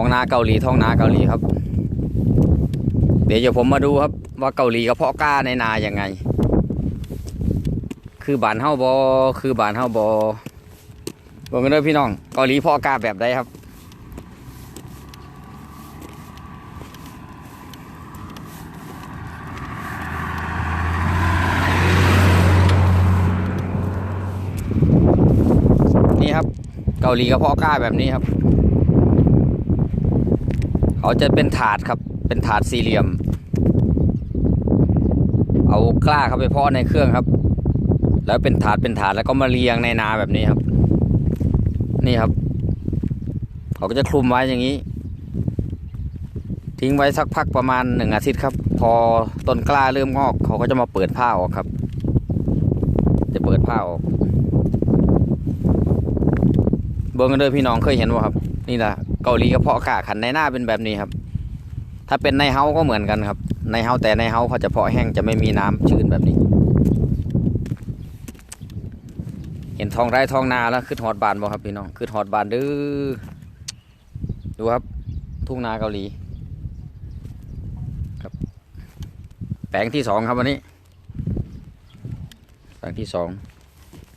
ท้องนาเกาหลีท้องนาเกาหลีครับ เดี๋ยวผมมาดูครับ ว่าเกาหลีกระเพาะกล้าในนาอย่างไง คือบานเฮาบอคือบานเฮาบอบอกกันเด้อพี่น้องเกาหลีเพาะกล้าแบบใดครับนี่ครับเกาหลีกระเพาะกล้าแบบนี้ครับ เขาจะเป็นถาดครับ เป็นถาดสี่เหลี่ยม เอากล้าเข้าไปเพาะในเครื่องครับ แล้วเป็นถาดเป็นถาดแล้วก็มาเรียงในนาแบบนี้ครับ นี่ครับ เขาก็จะคลุมไว้อย่างนี้ ทิ้งไว้สักพักประมาณหนึ่งอาทิตย์ครับ พอต้นกล้าเริ่มงอก เขาก็จะมาเปิดผ้าออกครับ จะเปิดผ้าออกเบิ้งกันเด้อพี่น้องเคยเห็นว่าครับ นี่แหละ กาหลีกระเพาะกล้าขันในหน้าเป็นแบบนี้ครับ ถ้าเป็นในเฮาก็เหมือนกันครับ ในเฮาแต่ในเฮาเขาจะเพาะแห้งจะไม่มีน้ำชื้นแบบนี้ เห็นทองไร่ทองนาแล้วคือทอดบานบ่ครับพี่น้องคือทอดบานเด้อดูครับ ทุ่งนาเกาหลีครับ แปลงที่สองครับวันนี้แปลงที่สอง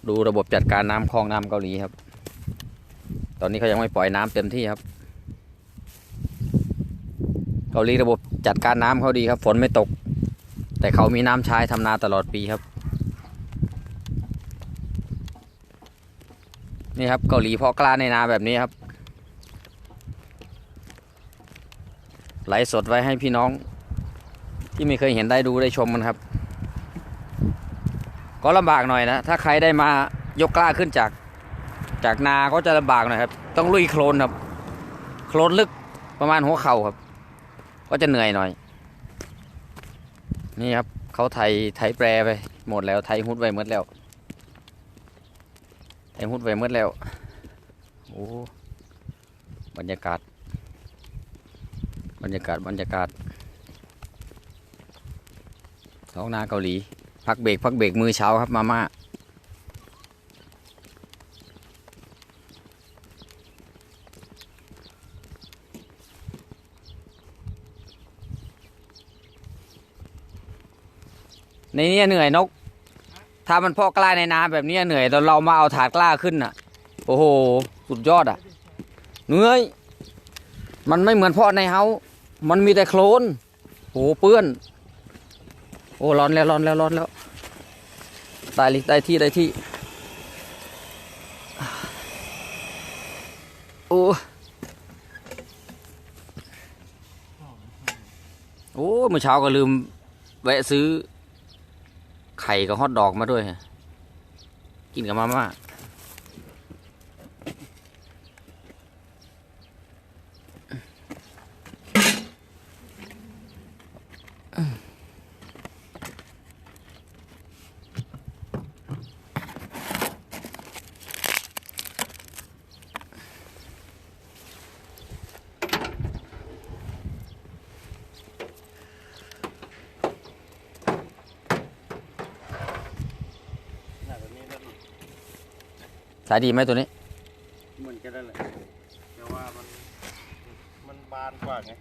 ดูระบบจัดการน้ำคลองน้ำเกาหลีครับ ตอนนี้เขายังไม่ปล่อยน้ำเต็มที่ครับ เกาหลีระบบจัดการน้ำเขาดีครับ ฝนไม่ตก แต่เขามีน้ำใช้ทำนาตลอดปีครับ นี่ครับเกาหลีเพาะกล้าในนาแบบนี้ครับไลฟ์สดไว้ให้พี่น้อง ที่ไม่เคยเห็นได้ดูได้ชมมันครับ ก็ลำบากหน่อยนะ ถ้าใครได้มายกกล้าขึ้นจาก จากนาก็จะลำบากหน่อยครับ ต้องลุยโคลนครับ โคลนลึกประมาณหัวเข่าครับ ก็จะเหนื่อยหน่อย นี่ครับเขาไถไถแปรไป หมดแล้วไถหุดไว้หมดแล้วไถหุดไว้หมดแล้วโอ้บรรยากาศ บรรยากาศบรรยากาศท้องนาเกาหลี พักเบรกพักเบรกมือเช้าครับมาม่า ในนี้เหนื่อยนก ถ้ามันพาะกล้าในนาแบบนี้เหนื่อยตอนเรามาเอาถาดกล้าขึ้นอะ โอ้โห สุดยอดอะ เหนื่อย มันไม่เหมือนพาะในเฮา มันมีแต่โคลนโอ้โหเปื้อน โอ้ร้อนแล้วร้อนแล้วร้อนแล้วได้ลิได้ที่ได้ที่ โอ้โอ้ เมื่อเช้าก็ลืมแวะซื้อ ไข่กับฮอทดอกมาด้วย กินกับมาม่า สายดีไหมตัวนี้ เหมือนกันนั่นแหละแต่ว่ามันมันบานกว่าไง